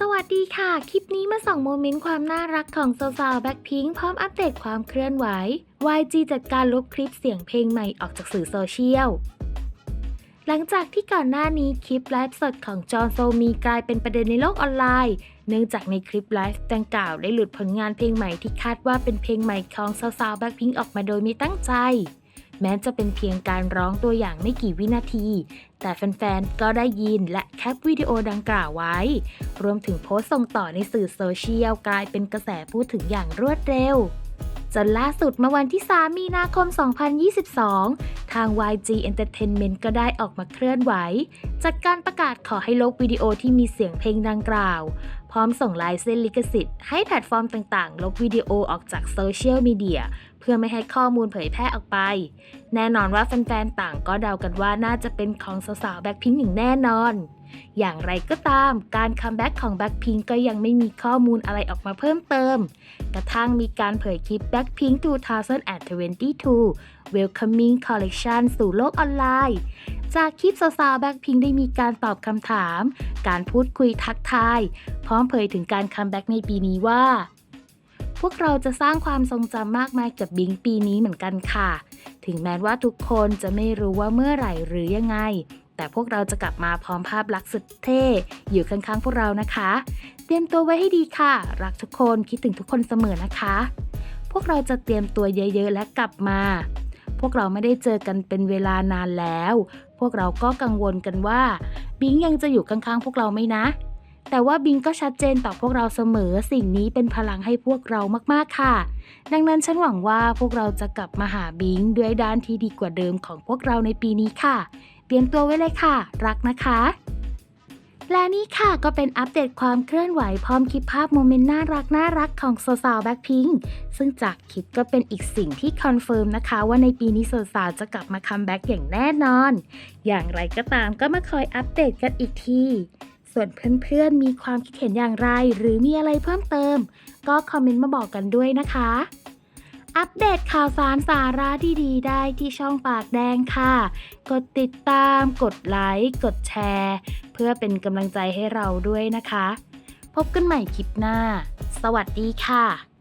สวัสดีค่ะ คลิปนี้มาส่องโมเมนต์ความน่ารักของสาวๆแบ็คพิงพร้อมอัปเดตความเคลื่อนไหว YG จัดการลบคลิปเสียงเพลงใหม่ออกจากสื่อโซเชียล หลังจากที่ก่อนหน้านี้คลิปไลฟ์สดของจอห์นโซมีกลายเป็นประเด็นในโลกออนไลน์ เนื่องจากในคลิปไลฟ์ดังกล่าวได้หลุดผลงานเพลงใหม่ที่คาดว่าเป็นเพลงใหม่ของสาวๆแบ็คพิงออกมาโดยไม่ตั้งใจ แม้จะเป็นเพียงการร้องตัวอย่างไม่กี่วินาที แต่แฟนๆ ก็ได้ยินและแคปวิดีโอดังกล่าวไว้ รวมถึงโพสต์ส่งต่อในสื่อโซเชียลกลายเป็นกระแสพูดถึงอย่างรวดเร็วจนล่าสุดเมื่อวันที่ 3 มีนาคม 2022 ทาง YG Entertainment ก็ได้ออกมาเคลื่อนไหวจัดการประกาศขอให้ลบวิดีโอที่มีเสียงเพลงดังกล่าว พร้อมส่งลายเส้นลิขสิทธิ์ให้แพลตฟอร์มต่างๆ ลบวิดีโอออกจากโซเชียลมีเดีย พื่อไม่ให้ข้อมูลเผยแพร่ออกไป แน่นอนว่าแฟนๆต่างก็เดากันว่าน่าจะเป็นของสาวๆแบ็คพิงอย่างแน่นอน อย่างไรก็ตาม การคัมแบ็กของแบ็คพิงก็ยังไม่มีข้อมูลอะไรออกมาเพิ่มเติม กระทั่งมีการเผยคลิป Blackpink 2022 Welcoming Collection สู่โลกออนไลน์ จากคลิปสาวๆ Blackpink ได้มีการตอบคำถาม การพูดคุยทักทาย พร้อมเผยถึงการคัมแบ็กในปีนี้ว่า วกเราจะสร้างความทรงจำมากมายกับบิงปีนี้เหมือนกันค่ะ ถึงแม้ว่าทุกคนจะไม่รู้ว่าเมื่อไหร่หรือยังไง แต่พวกเราจะกลับมาพร้อมภาพลักษณ์สุดเท่ อยู่ข้างๆพวกเรานะคะ เตรียมตัวไว้ให้ดีค่ะ รักทุกคนคิดถึงทุกคนเสมอนะคะ พวกเราจะเตรียมตัวเยอะๆ และกลับมา พวกเราไม่ได้เจอกันเป็นเวลานานแล้ว พวกเราก็กังวลกันว่า บิงยังจะอยู่ข้างๆ พวกเราไหมนะ แต่ว่าบิงก็ชัดเจนต่อพวกเราเสมอสิ่งนี้เป็นพลังให้พวกเรามากๆค่ะ ดังนั้นฉันหวังว่าพวกเราจะกลับมาหาบิงด้วยด้านที่ดีกว่าเดิมของพวกเราในปีนี้ค่ะ เตรียมตัวไว้เลยค่ะ รักนะคะ และนี่ค่ะก็เป็นอัปเดตความเคลื่อนไหวพร้อมคลิปภาพโมเมนต์น่ารักน่ารักของสาวๆแบ็คพิงซึ่งจากคลิปก็เป็นอีกสิ่งที่คอนเฟิร์มนะคะ ว่าในปีนี้สาวๆจะกลับมาคัมแบ็กอย่างแน่นอน อย่างไรก็ตามก็มาคอยอัปเดตกันอีกที ส่วนเพื่อนๆ มีความคิดเห็นอย่างไร หรือมีอะไรเพิ่มเติม ก็คอมเมนต์มาบอกกันด้วยนะคะ อัปเดตข่าวสารสาระดีๆ ได้ที่ช่องปากแดงค่ะ กดติดตาม กดไลค์ กดแชร์ เพื่อเป็นกำลังใจให้เราด้วยนะคะ พบกันใหม่คลิปหน้า สวัสดีค่ะ